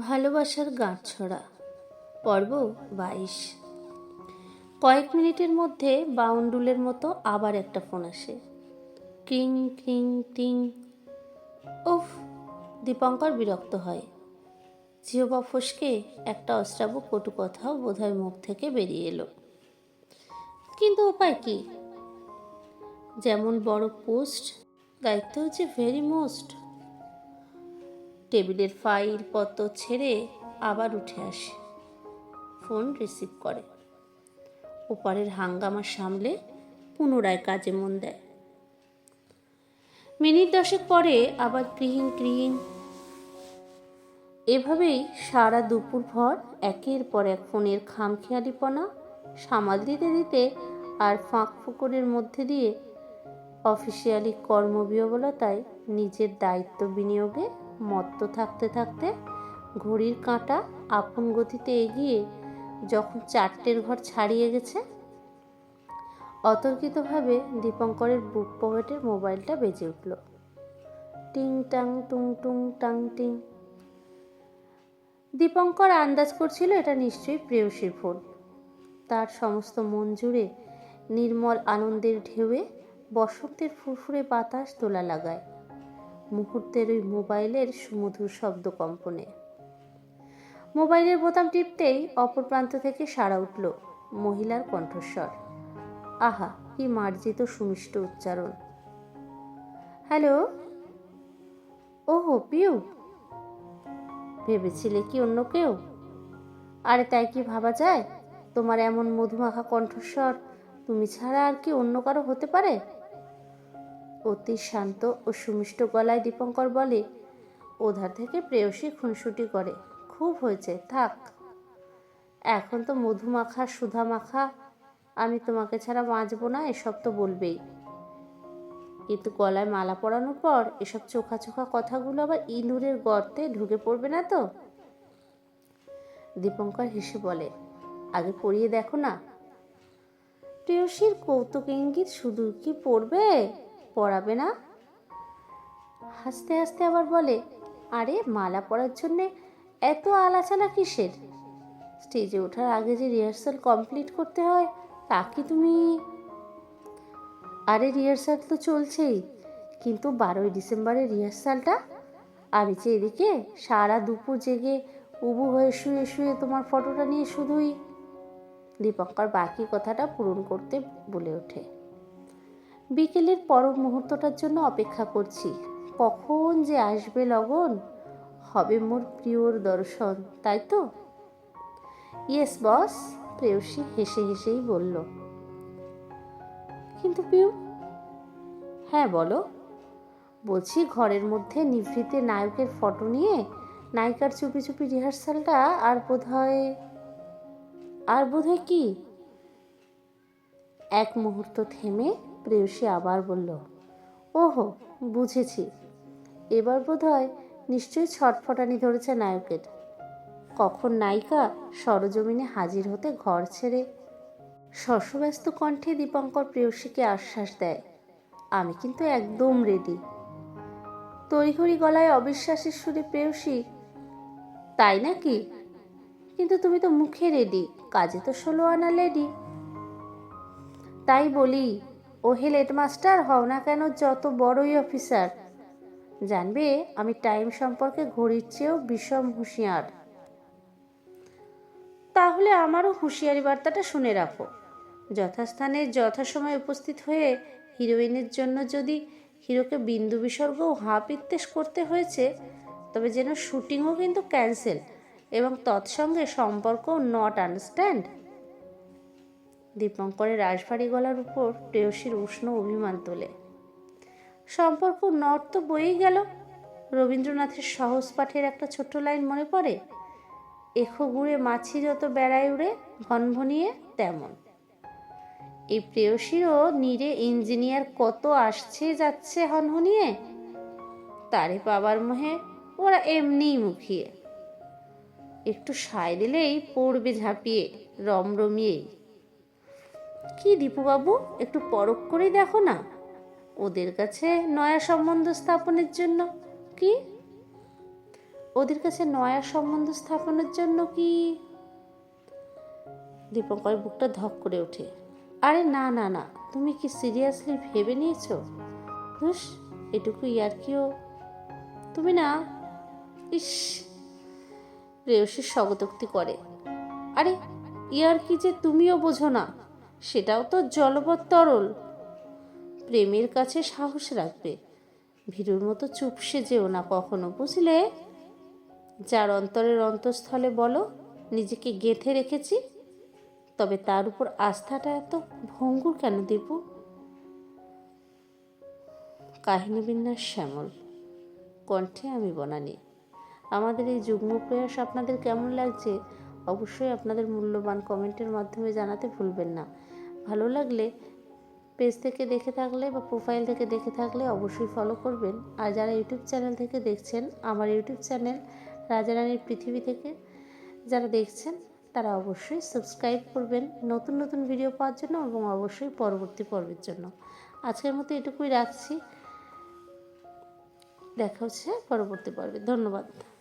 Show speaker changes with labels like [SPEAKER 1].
[SPEAKER 1] ভালোবাসার গাঁটছড়া। পর্ব বাইশ। কয়েক মিনিটের মধ্যে বাউন্ডুলের মতো আবার একটা ফোন আসে। কিং কিং, টিং। উফ, দীপঙ্কর বিরক্ত হয়। জিওবা ফসকে একটা অশ্রাব্য কটু কথাও বোধহয় মুখ থেকে বেরিয়ে এলো। কিন্তু উপায় কি? যেমন বড় পোস্ট, দায়িত্ব হচ্ছে ভেরি মোস্ট টেবিলের ফাইল পত্র ছেড়ে আবার উঠে আসে। ফোন রিসিভ করে। ওপারের হাঙ্গামা সামলে পুনরায় কাজে মন দেয়। মিনিট দশেক পরে আবার ক্রিহিং ক্রিহিং। এভাবেই সারা দুপুর ভর একের পর এক ফোনের খামখেয়ালিপনা সামাল দিতে দিতে আর ফাঁক ফুকরের মধ্যে দিয়ে অফিসিয়ালি কর্মবিহবলতায় নিজের দায়িত্ব বিনিয়োগে মত্ত থাকতে থাকতে ঘড়ির কাঁটা আপন গতিতে এগিয়ে যখন চারটের ঘর ছাড়িয়ে গেছে, অতর্কিতভাবে দীপঙ্করের বুক পকেটের মোবাইলটা বেজে উঠল। টিং টাং, টুং টুং, টাং টিং। দীপঙ্কর আন্দাজ করছিল এটা নিশ্চয়ই প্রেয়সীর ফোন। তার সমস্ত মন জুড়ে নির্মল আনন্দের ঢেউয়ে বসন্তের ফুরফুরে বাতাস তোলা লাগায়। মুহূর্তের ওই মোবাইলের সুমধুর শব্দ কম্পনে। মোবাইলের বোতাম টিপতেই অপর প্রান্ত থেকে সাড়া উঠল মহিলার কণ্ঠস্বর। আহা, কি মার্জিত সুমিষ্ট উচ্চারণ। হ্যালো? ওহো, পিউ। ভেবেছিলে কি অন্য কেউ? আরে তাই কি ভাবা যায়? তোমার এমন মধুমাখা কণ্ঠস্বর, তুমি ছাড়া আর কি অন্য কারও হতে পারে? অতি শান্ত ও সুমিষ্ট গলায় দীপঙ্কর বলে, ওধার থেকে প্রেয়সী খুনসুটি করে। খুব হয়েছে, থাক। এখন তো মধুমাখা সুধা মাখা আমি তোমাকে ছাড়া বাঁচবো না, এসব তো বলবেই। কিন্তু গলায় মালা পরানোর পর এসব চোখা চোখা কথাগুলো আবার ইঁদুরের গর্তে ঢুকে পড়বে না তো? দীপঙ্কর হেসে বলে, আগে পড়িয়ে দেখো না। প্রেয়সীর কৌতুক ইঙ্গিত শুধু কি পড়বে? পড়াবে না? হাসতে হাসতে আবার বলে, আরে, মালা পরার জন্যে এত আলাচালা কিসের? স্টেজে ওঠার আগে যে রিহার্সাল কমপ্লিট করতে হয়, তা কি তুমি আরে, রিহার্সাল তো চলছেই, কিন্তু বারোই ডিসেম্বরের রিহার্সালটা? আমি যে এদিকে সারা দুপুর জেগে উবু হয়ে শুয়ে শুয়ে তোমার ফটোটা নিয়ে শুধুই? দীপঙ্কর বাকি কথাটা পূরণ করতে বলে ওঠে। বিকেলের পরম মুহূর্তটার জন্য অপেক্ষা করছি। কখন যে আসবে লগন? হবে মোর প্রিয়র দর্শন, তাই তো? ইয়েস, বস, প্রেয়সী হেসে হেসেই বলল। কিন্তু পিউ? হ্যাঁ বলো। বলছি, ঘরের মধ্যে নিভৃতে নায়কের ফটো নিয়ে নায়িকার চুপি চুপি রিহার্সালটা আর বোধ হয় আর বোধ হয় কি? এক মুহূর্ত থেমে প্রেয়সী আবার বলল, ওহো, বুঝেছি। এবার বোধ হয় নিশ্চয়ই ছটফটানি ধরেছে নায়কের। কখন নায়িকা সরজমিনে হাজির হতে ঘর ছেড়ে শশব্যস্ত কণ্ঠে দীপঙ্কর প্রেয়সীকে আশ্বাস দেয়, আমি কিন্তু একদম রেডি তড়িঘড়ি গলায় অবিশ্বাসের সুরে প্রেয়সী, তাই নাকি? কিন্তু তুমি তো মুখে রেডি কাজে তো ষোলো আনা লেডি তাই বলি হে হেডমাস্টার হও না কেন যত বড়ই অফিসার। জানবে, আমি টাইম সম্পর্কে ঘড়ির চেয়েও বিষম হুঁশিয়ার। তাহলে আমারও হুঁশিয়ারি বার্তাটা শুনে রাখো। যথাস্থানে, যথাসময়ে উপস্থিত হয়ে হিরোইনের জন্য যদি হিরোকে বিন্দু বিসর্গ ও হাঁ পিত্তেশ করতে হয়েছে, তবে যেন শুটিংও কিন্তু ক্যান্সেল এবং তৎসঙ্গে সম্পর্ক নট আন্ডারস্ট্যান্ড দীপঙ্করের রাজবাড়ি গলার উপর প্রেয়সীর উষ্ণ অভিমান তোলে। সম্পর্ক নট তো বয়েই গেল। রবীন্দ্রনাথের সহজ পাঠের একটা ছোট্ট লাইন মনে পড়ে? এখো গুড়ে মাছি যত বেড়ায় উড়ে ভনভনিয়ে তেমন। এই প্রেয়সীরও নিরে ইঞ্জিনিয়ার কত আসছে যাচ্ছে হনহনিয়ে, তারে পাবার মোহে ওরা এমনিই মুখিয়ে। একটু সায় দিলেই পড়বে ঝাঁপিয়ে, রমরমিয়েই। কি দীপুবাবু? একটু পরখ করেই দেখো না। ওদের কাছে নয়া সম্বন্ধ স্থাপনের জন্য কি? ওদের কাছে নয়া সম্বন্ধ স্থাপনের জন্য কি? দীপঙ্কর বুকটা ধক করে ওঠে। আরে না না না, তুমি কি সিরিয়াসলি ভেবে নিয়েছো? ধুস এটুকু ইয়ার্কিও তুমি না, ইস প্রেয়সী স্বগতোক্তি করে। আরে ইয়ার্কি যে তুমিও বোঝো না। সেটাও তো জলবৎ তরল। প্রেমের কাছে সাহস রাখবে। ভীরুর মতো চুপসে যেও না কখনো, বুঝলে? যার অন্তরের অন্তঃস্থলে বলো, নিজেকে গেঁথে রেখেছি। তবে তার উপর আস্থাটা এত ভঙ্গুর কেন দীপু কাহিনী বিন্যাস শ্যামল। কণ্ঠে আমি বনানি। আমাদের এই যুগ্ম প্রয়াস আপনাদের কেমন লাগছে অবশ্যই আপনাদের মূল্যবান কমেন্টের মাধ্যমে জানাতে ভুলবেন না। ভালো লাগলে পেজ থেকে দেখে থাকলে বা প্রোফাইল থেকে দেখে থাকলে অবশ্যই ফলো করবেন। আর যারা ইউটিউব চ্যানেল থেকে দেখছেন, আমার ইউটিউব চ্যানেল রাজারানীর পৃথিবী থেকে যারা দেখছেন, তারা অবশ্যই সাবস্ক্রাইব করবেন নতুন নতুন ভিডিও পাওয়ার জন্য এবং অবশ্যই পরবর্তী পর্বের জন্য। আজকের মতো এটুকুই রাখছি। দেখা হচ্ছে পরবর্তী পর্বে। ধন্যবাদ।